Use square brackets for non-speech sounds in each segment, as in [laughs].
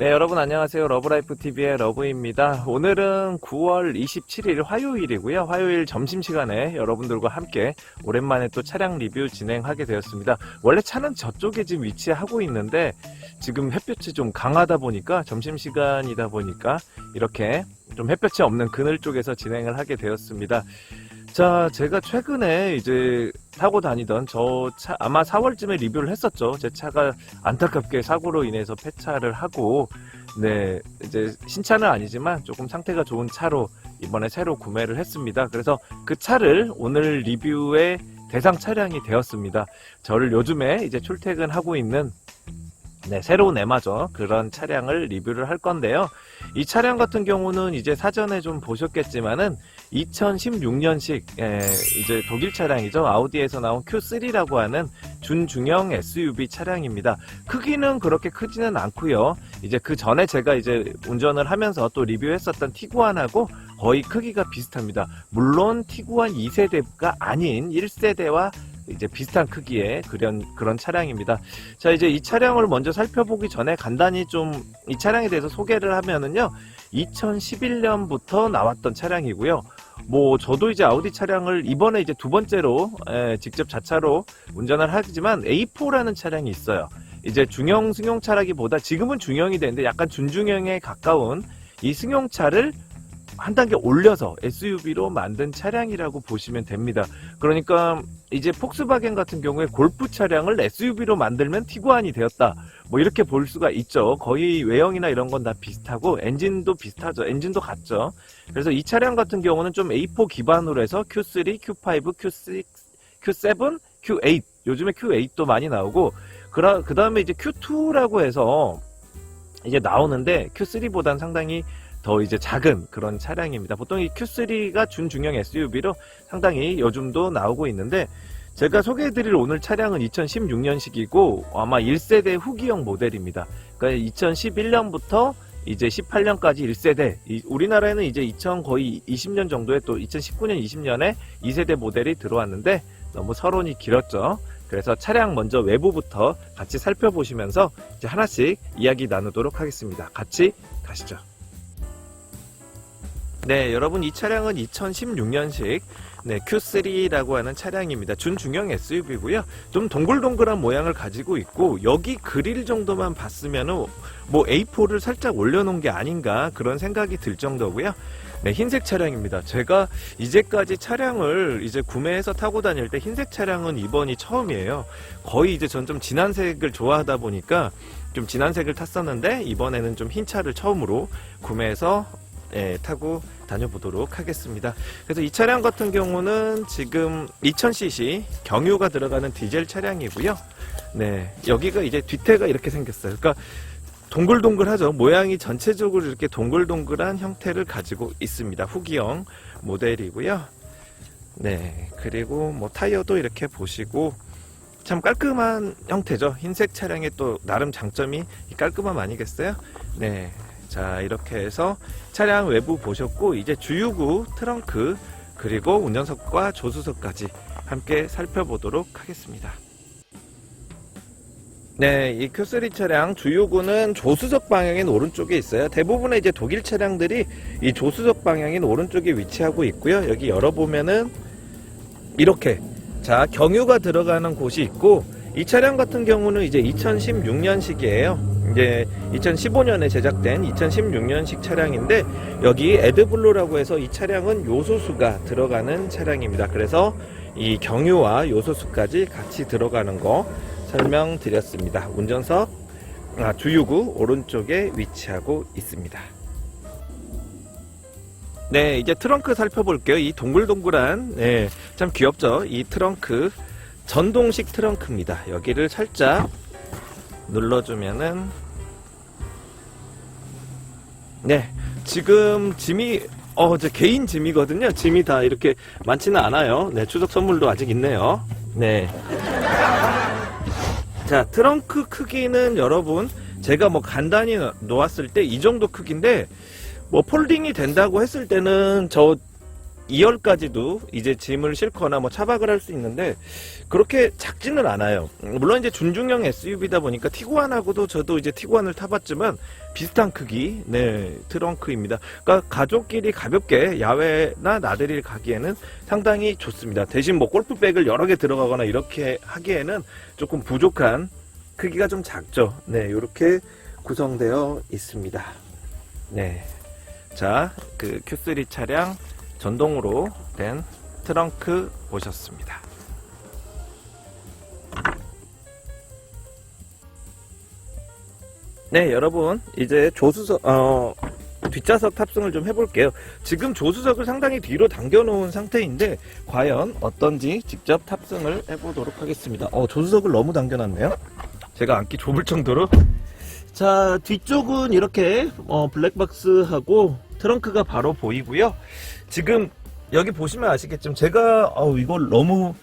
네, 여러분 안녕하세요. 러브라이프 TV의 러브입니다. 오늘은 9월 27일 화요일이고요. 화요일 점심 시간에 여러분들과 함께 오랜만에 또 차량 리뷰 진행하게 되었습니다. 원래 차는 저쪽에 지금 위치하고 있는데 지금 햇볕이 좀 강하다 보니까 점심 시간이다 보니까 이렇게 좀 햇볕이 없는 그늘 쪽에서 진행을 하게 되었습니다. 자, 제가 최근에 이제 타고 다니던 저 차, 아마 4월쯤에 리뷰를 했었죠. 제 차가 안타깝게 사고로 인해서 폐차를 하고, 네, 이제 신차는 아니지만 조금 상태가 좋은 차로 이번에 새로 구매를 했습니다. 그래서 그 차를 오늘 리뷰의 대상 차량이 되었습니다. 저를 요즘에 이제 출퇴근하고 있는 네, 새로운 에마저 그런 차량을 리뷰를 할 건데요. 이 차량 같은 경우는 이제 사전에 좀 보셨겠지만은 2016년식 이제 독일 차량이죠. 아우디에서 나온 Q3라고 하는 준중형 SUV 차량입니다. 크기는 그렇게 크지는 않고요. 이제 그 전에 제가 이제 운전을 하면서 또 리뷰했었던 티구안하고 거의 크기가 비슷합니다. 물론 티구안 2세대가 아닌 1세대와 이제 비슷한 크기의 그런 그런 차량입니다. 자 이제 이 차량을 먼저 살펴보기 전에 간단히 좀 이 차량에 대해서 소개를 하면은요. 2011년부터 나왔던 차량이고요. 뭐 저도 이제 아우디 차량을 이번에 이제 두 번째로 에, 직접 자차로 운전을 하지만 A4라는 차량이 있어요. 이제 중형 승용차라기보다 지금은 중형이 되는데 약간 준중형에 가까운 이 승용차를 한 단계 올려서 SUV로 만든 차량이라고 보시면 됩니다. 그러니까 이제 폭스바겐 같은 경우에 골프 차량을 SUV로 만들면 티구안이 되었다. 뭐 이렇게 볼 수가 있죠. 거의 외형이나 이런 건 다 비슷하고 엔진도 비슷하죠. 엔진도 같죠. 그래서 이 차량 같은 경우는 좀 A4 기반으로 해서 Q3, Q5, Q6, Q7, Q8 요즘에 Q8도 많이 나오고 그 다음에 이제 Q2라고 해서 이제 나오는데 Q3보다는 상당히 더 이제 작은 그런 차량입니다. 보통 이 Q3가 준중형 SUV로 상당히 요즘도 나오고 있는데 제가 소개해드릴 오늘 차량은 2016년식이고 아마 1세대 후기형 모델입니다. 그러니까 2011년부터 이제 18년까지 1세대 우리나라에는 이제 2000 거의 20년 정도에 또 2019년 20년에 2세대 모델이 들어왔는데 너무 서론이 길었죠. 그래서 차량 먼저 외부부터 같이 살펴보시면서 이제 하나씩 이야기 나누도록 하겠습니다. 같이 가시죠. 네, 여러분 이 차량은 2016년식 네, Q3라고 하는 차량입니다. 준중형 SUV고요. 좀 동글동글한 모양을 가지고 있고 여기 그릴 정도만 봤으면은 뭐 A4를 살짝 올려놓은 게 아닌가 그런 생각이 들 정도고요. 네, 흰색 차량입니다. 제가 이제까지 차량을 이제 구매해서 타고 다닐 때 흰색 차량은 이번이 처음이에요. 거의 이제 전 좀 진한 색을 좋아하다 보니까 좀 진한 색을 탔었는데 이번에는 좀 흰 차를 처음으로 구매해서 예, 타고 다녀보도록 하겠습니다. 그래서 이 차량 같은 경우는 지금 2000cc 경유가 들어가는 디젤 차량이고요. 네, 여기가 이제 뒤태가 이렇게 생겼어요. 그러니까 동글동글하죠. 모양이 전체적으로 이렇게 동글동글한 형태를 가지고 있습니다. 후기형 모델이고요. 네, 그리고 뭐 타이어도 이렇게 보시고 참 깔끔한 형태죠. 흰색 차량의 또 나름 장점이 이 깔끔함 아니겠어요? 네, 자 이렇게 해서 차량 외부 보셨고 이제 주유구 트렁크 그리고 운전석과 조수석까지 함께 살펴보도록 하겠습니다 네, 이 Q3 차량 주유구는 조수석 방향인 오른쪽에 있어요. 대부분의 이제 독일 차량들이 이 조수석 방향인 오른쪽에 위치하고 있고요. 여기 열어보면은 이렇게 자 경유가 들어가는 곳이 있고 이 차량 같은 경우는 이제 2016년식이에요. 이제 2015년에 제작된 2016년식 차량인데 여기 에드블루라고 해서 이 차량은 요소수가 들어가는 차량입니다. 그래서 이 경유와 요소수까지 같이 들어가는 거 설명드렸습니다. 운전석 아, 주유구 오른쪽에 위치하고 있습니다. 네, 이제 트렁크 살펴볼게요. 이 동글동글한, 네, 참 귀엽죠? 이 트렁크, 전동식 트렁크입니다. 여기를 살짝 눌러주면은 네 지금 짐이 어, 제 개인 짐이거든요. 짐이 다 이렇게 많지는 않아요. 네, 추석 선물도 아직 있네요. 네. 자, 트렁크 크기는 여러분, 제가 뭐 간단히 놓았을 때 이 정도 크기인데, 뭐 폴딩이 된다고 했을 때는 저 2열까지도 이제 짐을 싣거나 뭐 차박을 할 수 있는데 그렇게 작지는 않아요. 음, 물론 이제 준중형 SUV다 보니까 티구안하고도 저도 이제 티구안을 타봤지만 비슷한 크기, 네 트렁크입니다. 그러니까 가족끼리 가볍게 야외나 나들이를 가기에는 상당히 좋습니다. 대신 뭐 골프백을 여러 개 들어가거나 이렇게 하기에는 조금 부족한 크기가 좀 작죠. 네, 이렇게 구성되어 있습니다. 네. 자, 그 Q3 차량 전동으로 된 트렁크 보셨습니다. 네, 여러분, 이제 조수석, 어, 뒷좌석 탑승을 좀 해볼게요. 지금 조수석을 상당히 뒤로 당겨놓은 상태인데, 과연 어떤지 직접 탑승을 해보도록 하겠습니다. 어, 조수석을 너무 당겨놨네요. 제가 앉기 좁을 정도로. 자, 뒤쪽은 이렇게, 어, 블랙박스하고 트렁크가 바로 보이고요. 지금 여기 보시면 아시겠지만, 제가, 어 이걸 너무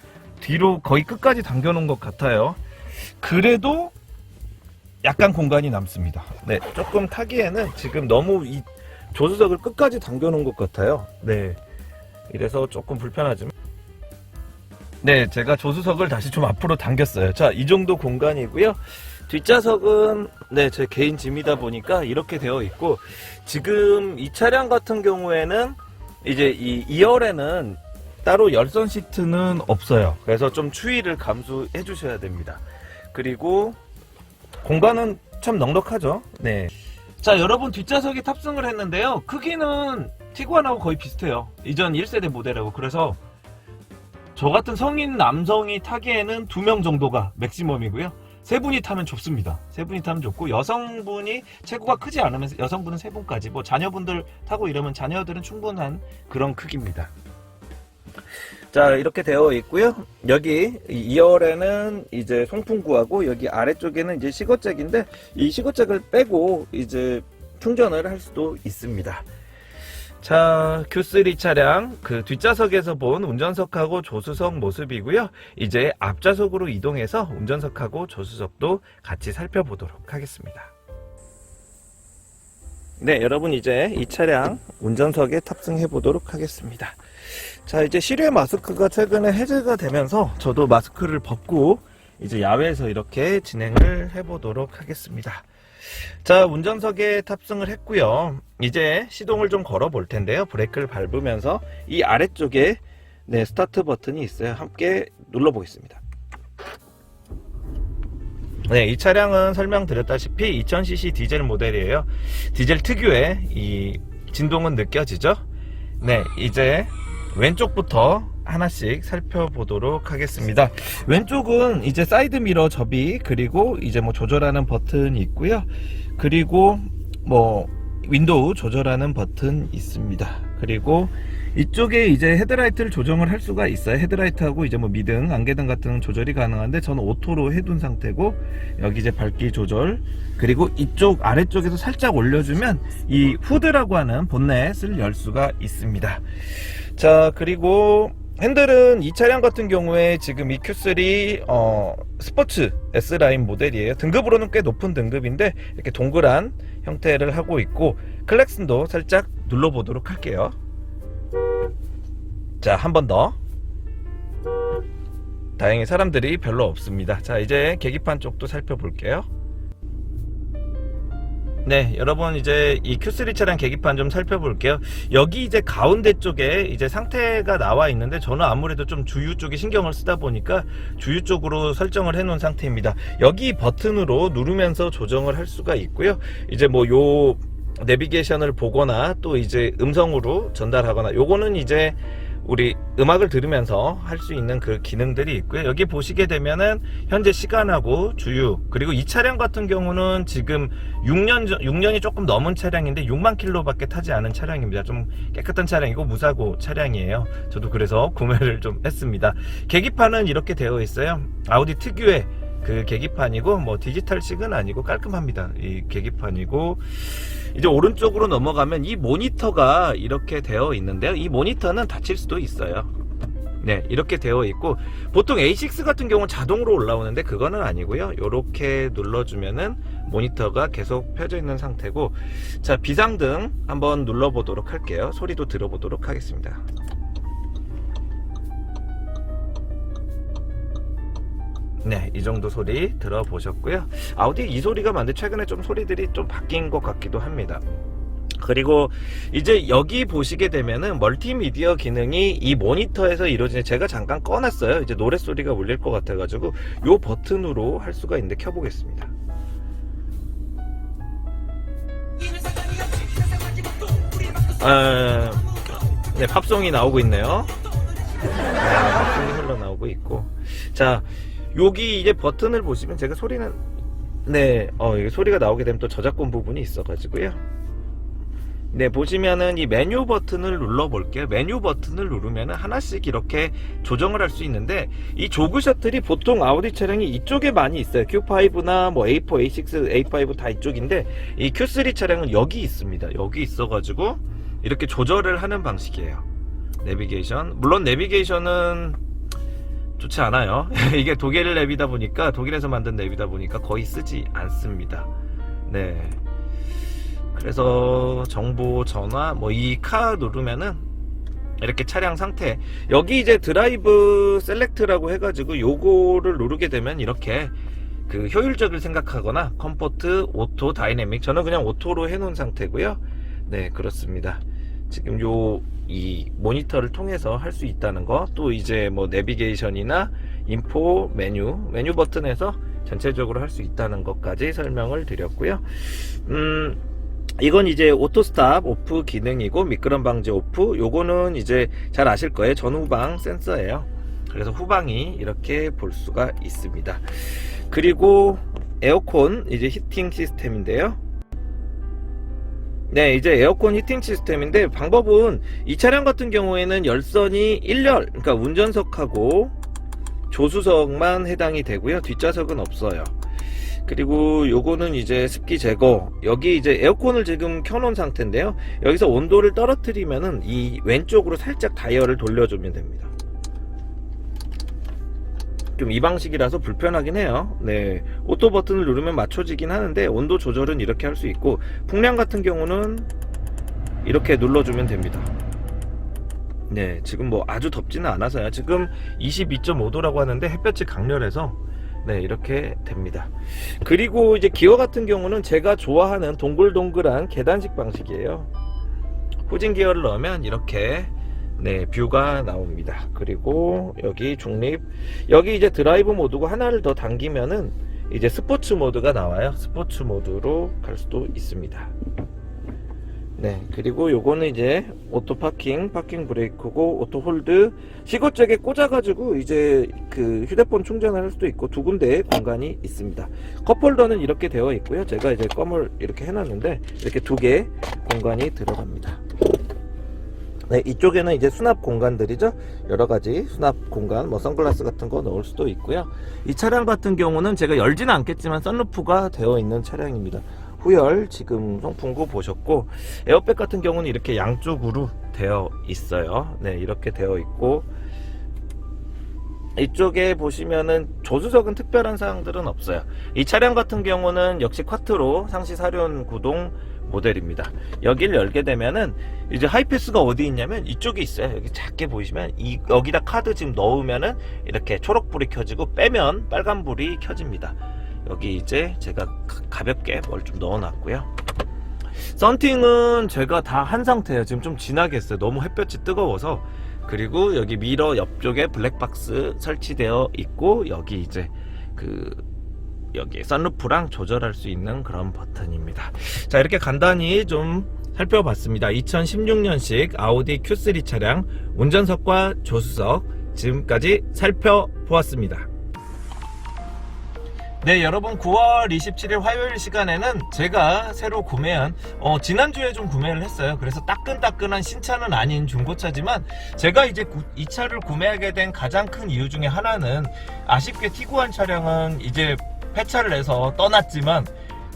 뒤로 거의 끝까지 당겨 놓은 것 같아요. 그래도 약간 공간이 남습니다. 네, 조금 타기에는 지금 너무 이 조수석을 끝까지 당겨 놓은 것 같아요. 네, 이래서 조금 불편하지만. 네, 제가 조수석을 다시 좀 앞으로 당겼어요. 자, 이 정도 공간이고요. 뒷좌석은 네, 제 개인 짐이다 보니까 이렇게 되어 있고 지금 이 차량 같은 경우에는 이제 이 2열에는 따로 열선 시트는 없어요. 그래서 좀 추위를 감수해 주셔야 됩니다. 그리고 공간은 참 넉넉하죠. 네. 자, 여러분 뒷좌석에 탑승을 했는데요. 크기는 티구안하고 거의 비슷해요. 이전 1세대 모델하고. 그래서 저 같은 성인 남성이 타기에는 두명 정도가 맥시멈이고요. 세 분이 타면 좁습니다. 세 분이 타면 좁고 여성분이 체구가 크지 않으면 여성분은 세 분까지 뭐 자녀분들 타고 이러면 자녀들은 충분한 그런 크기입니다. 자 이렇게 되어 있고요. 여기 2열에는 이제 송풍구하고 여기 아래쪽에는 이제 시거잭인데 이 시거잭을 빼고 이제 충전을 할 수도 있습니다. 자, Q3 차량 그 뒷좌석에서 본 운전석하고 조수석 모습이고요. 이제 앞좌석으로 이동해서 운전석하고 조수석도 같이 살펴보도록 하겠습니다. 네, 여러분 이제 이 차량 운전석에 탑승해 보도록 하겠습니다. 자, 이제 실외 마스크가 최근에 해제가 되면서 저도 마스크를 벗고 이제 야외에서 이렇게 진행을 해 보도록 하겠습니다. 자, 운전석에 탑승을 했고요. 이제 시동을 좀 걸어 볼 텐데요. 브레이크를 밟으면서 이 아래쪽에 네, 스타트 버튼이 있어요. 함께 눌러 보겠습니다. 네, 이 차량은 설명드렸다시피 2000cc 디젤 모델이에요. 디젤 특유의 이 진동은 느껴지죠? 네, 이제 왼쪽부터 하나씩 살펴보도록 하겠습니다. 왼쪽은 이제 사이드 미러 접이 그리고 이제 뭐 조절하는 버튼이 있고요. 그리고 뭐 윈도우 조절하는 버튼 있습니다. 그리고 이쪽에 이제 헤드라이트를 조정을 할 수가 있어요. 헤드라이트하고 이제 뭐 미등, 안개등 같은 조절이 가능한데 저는 오토로 해둔 상태고 여기 이제 밝기 조절 그리고 이쪽 아래쪽에서 살짝 올려주면 이 후드라고 하는 본넷을 열 수가 있습니다. 자 그리고 핸들은 이 차량 같은 경우에 지금 이 Q3 어, 스포츠 S라인 모델이에요. 등급으로는 꽤 높은 등급인데 이렇게 동그란 형태를 하고 있고 클렉슨도 살짝 눌러보도록 할게요. 자, 한 번 더. 다행히 사람들이 별로 없습니다. 자, 이제 계기판 쪽도 살펴볼게요. 네, 여러분 이제 이 Q3 차량 계기판 좀 살펴볼게요. 여기 이제 가운데 쪽에 이제 상태가 나와 있는데 저는 아무래도 좀 주유 쪽에 신경을 쓰다 보니까 주유 쪽으로 설정을 해 놓은 상태입니다. 여기 버튼으로 누르면서 조정을 할 수가 있고요. 이제 뭐요 내비게이션을 보거나 또 이제 음성으로 전달하거나 요거는 이제 우리 음악을 들으면서 할 수 있는 그 기능들이 있고요. 여기 보시게 되면은 현재 시간하고 주유 그리고 이 차량 같은 경우는 지금 6년 전, 6년이 조금 넘은 차량인데 6만 킬로밖에 타지 않은 차량입니다. 좀 깨끗한 차량이고 무사고 차량이에요. 저도 그래서 구매를 좀 했습니다. 계기판은 이렇게 되어 있어요. 아우디 특유의 그 계기판이고 뭐 디지털식은 아니고 깔끔합니다. 이 계기판이고 이제 오른쪽으로 넘어가면 이 모니터가 이렇게 되어 있는데요. 이 모니터는 닫힐 수도 있어요. 네, 이렇게 되어 있고 보통 A6 같은 경우는 자동으로 올라오는데 그거는 아니고요. 이렇게 눌러주면은 모니터가 계속 펴져 있는 상태고 자 비상등 한번 눌러보도록 할게요. 소리도 들어보도록 하겠습니다. 네, 이 정도 소리 들어보셨고요. 아우디 이 소리가 많은데 최근에 좀 소리들이 좀 바뀐 것 같기도 합니다. 그리고 이제 여기 보시게 되면은 멀티미디어 기능이 이 모니터에서 이루어지는 제가 잠깐 꺼놨어요. 이제 노래 소리가 울릴 것 같아가지고 요 버튼으로 할 수가 있는데 켜보겠습니다. 아, 네, 팝송이 나오고 있네요. 네, 팝송이 흘러 나오고 있고. 자, 여기 이제 버튼을 보시면 제가 소리는, 네, 어, 이게 소리가 나오게 되면 또 저작권 부분이 있어가지고요. 네, 보시면은 이 메뉴 버튼을 눌러 볼게요. 메뉴 버튼을 누르면은 하나씩 이렇게 조정을 할 수 있는데 이 조그 셔틀이 보통 아우디 차량이 이쪽에 많이 있어요. Q5나 뭐 A4, A6, A5 다 이쪽인데 이 Q3 차량은 여기 있습니다. 여기 있어가지고 이렇게 조절을 하는 방식이에요. 내비게이션. 물론 내비게이션은 좋지 않아요. [laughs] 이게 독일 랩이다 보니까 독일에서 만든 랩이다 보니까 거의 쓰지 않습니다. 네. 그래서 정보 전화 뭐 이 카 누르면은 이렇게 차량 상태 여기 이제 드라이브 셀렉트라고 해가지고 요거를 누르게 되면 이렇게 그 효율적을 생각하거나 컴포트 오토 다이내믹 저는 그냥 오토로 해놓은 상태고요 네 그렇습니다 지금 요 이 모니터를 통해서 할 수 있다는 거 또 이제 뭐 내비게이션이나 인포 메뉴 메뉴 버튼에서 전체적으로 할 수 있다는 것까지 설명을 드렸고요. 음 이건 이제 오토 스탑 오프 기능이고 미끄럼 방지 오프 요거는 이제 잘 아실 거예요. 전후방 센서예요. 그래서 후방이 이렇게 볼 수가 있습니다. 그리고 에어컨 이제 히팅 시스템인데요 네 이제 에어컨 히팅 시스템인데 방법은 이 차량 같은 경우에는 열선이 1열 그러니까 운전석하고 조수석만 해당이 되고요. 뒷좌석은 없어요. 그리고 요거는 이제 습기 제거. 여기 이제 에어컨을 지금 켜놓은 상태인데요. 여기서 온도를 떨어뜨리면은 이 왼쪽으로 살짝 다이얼을 돌려주면 됩니다 좀 이 방식이라서 불편하긴 해요. 네. 오토 버튼을 누르면 맞춰지긴 하는데 온도 조절은 이렇게 할 수 있고 풍량 같은 경우는 이렇게 눌러주면 됩니다. 네. 지금 뭐 아주 덥지는 않아서요. 지금 22.5도라고 하는데 햇볕이 강렬해서 네 이렇게 됩니다. 그리고 이제 기어 같은 경우는 제가 좋아하는 동글동글한 계단식 방식이에요. 후진 기어를 넣으면 이렇게 네 뷰가 나옵니다. 그리고 여기 중립 여기 이제 드라이브 모드고 하나를 더 당기면은 이제 스포츠 모드가 나와요. 스포츠 모드로 갈 수도 있습니다. 네 그리고 요거는 이제 오토 파킹 파킹 브레이크고 오토 홀드. 시거 쪽에 꽂아 가지고 이제 그 휴대폰 충전을 할 수도 있고 두 군데의 공간이 있습니다. 컵홀더는 이렇게 되어 있고요. 제가 이제 껌을 이렇게 해놨는데 이렇게 두 개 공간이 들어갑니다 네, 이쪽에는 이제 수납 공간들이죠. 여러 가지 수납 공간, 뭐 선글라스 같은 거 넣을 수도 있고요. 이 차량 같은 경우는 제가 열지는 않겠지만 썬루프가 되어 있는 차량입니다. 후열 지금 송풍구 보셨고 에어백 같은 경우는 이렇게 양쪽으로 되어 있어요. 네, 이렇게 되어 있고 이쪽에 보시면은 조수석은 특별한 사항들은 없어요. 이 차량 같은 경우는 역시 쿼트로 상시 사륜 구동 모델입니다. 여기를 열게 되면은 이제 하이패스가 어디 있냐면 이쪽에 있어요. 여기 작게 보이시면 이 여기다 카드 지금 넣으면은 이렇게 초록불이 켜지고 빼면 빨간불이 켜집니다. 여기 이제 제가 가- 가볍게 뭘 좀 넣어놨고요. 썬팅은 제가 다 한 상태예요. 지금 좀 진하게 했어요. 너무 햇볕이 뜨거워서. 그리고 여기 미러 옆쪽에 블랙박스 설치되어 있고 여기 이제 그 여기 썬루프랑 조절할 수 있는 그런 버튼입니다. 자 이렇게 간단히 좀 살펴봤습니다. 2016년식 아우디 Q3 차량 운전석과 조수석 지금까지 살펴보았습니다. 네, 여러분 9월 27일 화요일 시간에는 제가 새로 구매한 어, 지난주에 좀 구매를 했어요. 그래서 따끈따끈한 신차는 아닌 중고차지만 제가 이제 구- 이 차를 구매하게 된 가장 큰 이유 중에 하나는 아쉽게 티구안 차량은 이제 폐차를 해서 떠났지만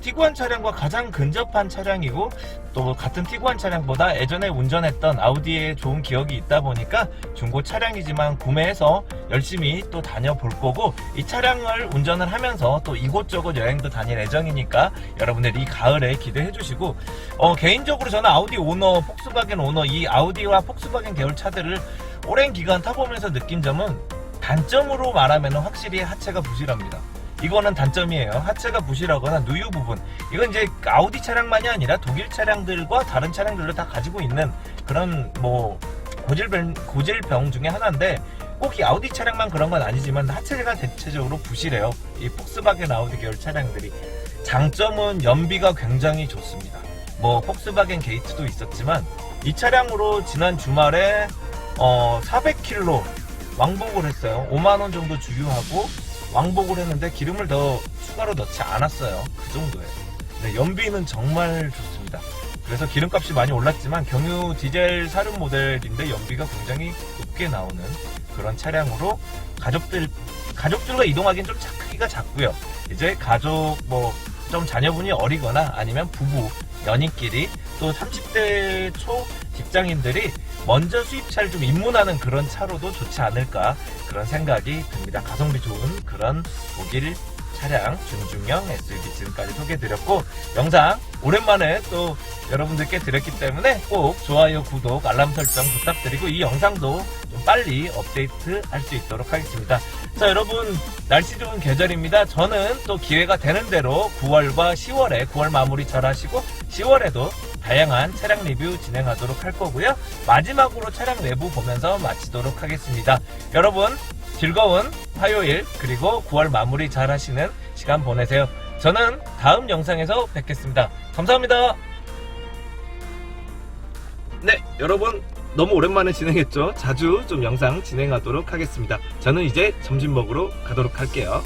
티구안 차량과 가장 근접한 차량이고 또 같은 티구안 차량보다 예전에 운전했던 아우디에 좋은 기억이 있다 보니까 중고 차량이지만 구매해서 열심히 또 다녀볼 거고 이 차량을 운전을 하면서 또 이곳저곳 여행도 다닐 예정이니까 여러분들 이 가을에 기대해 주시고 어, 개인적으로 저는 아우디 오너, 폭스바겐 오너 이 아우디와 폭스바겐 계열 차들을 오랜 기간 타보면서 느낀 점은 단점으로 말하면 확실히 하체가 부실합니다. 이거는 단점이에요. 하체가 부실하거나 누유 부분. 이건 이제 아우디 차량만이 아니라 독일 차량들과 다른 차량들도 다 가지고 있는 그런 뭐 고질병, 고질병 중에 하나인데 꼭 이 아우디 차량만 그런 건 아니지만 하체가 대체적으로 부실해요. 이 폭스바겐 아우디 계열 차량들이. 장점은 연비가 굉장히 좋습니다. 뭐 폭스바겐 게이트도 있었지만 이 차량으로 지난 주말에 어 400km 왕복을 했어요. 5만 원 정도 주유하고 왕복을 했는데 기름을 더 추가로 넣지 않았어요. 그 정도예요. 네, 연비는 정말 좋습니다. 그래서 기름값이 많이 올랐지만 경유 디젤 사륜 모델인데 연비가 굉장히 높게 나오는 그런 차량으로 가족들 가족들과 이동하기는 좀 차- 크기가 작고요. 이제 가족 뭐 좀 자녀분이 어리거나 아니면 부부 연인끼리 또 30대 초 직장인들이 먼저 수입차를 좀 입문하는 그런 차로도 좋지 않을까 그런 생각이 듭니다. 가성비 좋은 그런 독일 차량 준중형 SUV 지금까지 소개해드렸고 영상 오랜만에 또 여러분들께 드렸기 때문에 꼭 좋아요, 구독, 알람 설정 부탁드리고 이 영상도 좀 빨리 업데이트 할 수 있도록 하겠습니다. 자 여러분 날씨 좋은 계절입니다. 저는 또 기회가 되는 대로 9월과 10월에 9월 마무리 잘 하시고 10월에도 다양한 차량 리뷰 진행하도록 할 거고요. 마지막으로 차량 내부 보면서 마치도록 하겠습니다. 여러분 즐거운 화요일 그리고 9월 마무리 잘 하시는 시간 보내세요. 저는 다음 영상에서 뵙겠습니다. 감사합니다. 네, 여러분 너무 오랜만에 진행했죠. 자주 좀 영상 진행하도록 하겠습니다. 저는 이제 점심 먹으러 가도록 할게요.